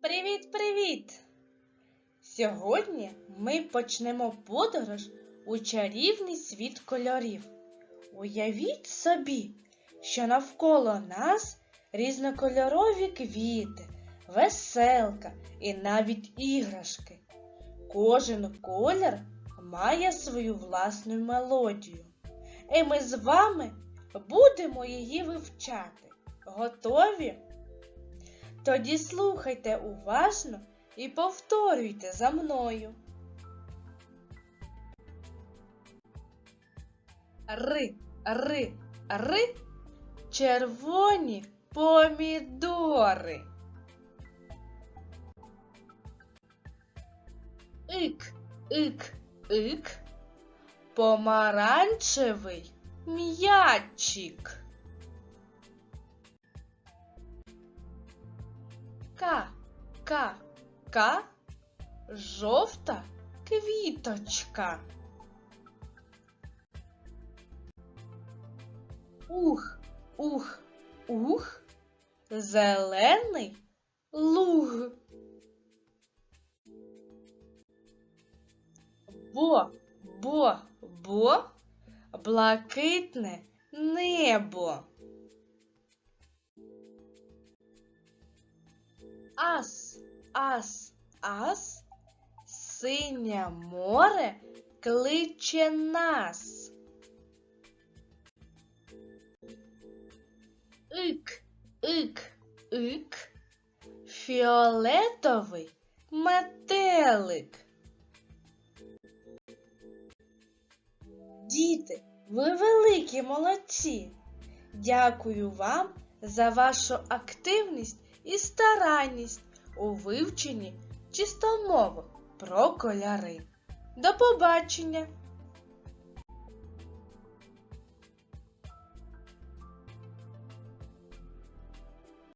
Привіт-привіт! Сьогодні ми почнемо подорож у чарівний світ кольорів. Уявіть собі, що навколо нас різнокольорові квіти, веселка і навіть іграшки. Кожен колір має свою власну мелодію. І ми з вами будемо її вивчати. Готові? Тоді слухайте уважно і повторюйте за мною. Ри, ри, ри, червоні помідори. Ик, ик, ик, помаранчевий м'ячик. Ка, ка, ка, жовта квіточка. Ух, ух, ух, зелений луг. Бо, бо, бо, блакитне небо. Ас, ас, ас, синє море кличе нас. Ик, ик, ик, фіолетовий метелик. Діти, ви великі молодці. Дякую вам за вашу активність і старанність у вивченні чистомови про кольори. До побачення!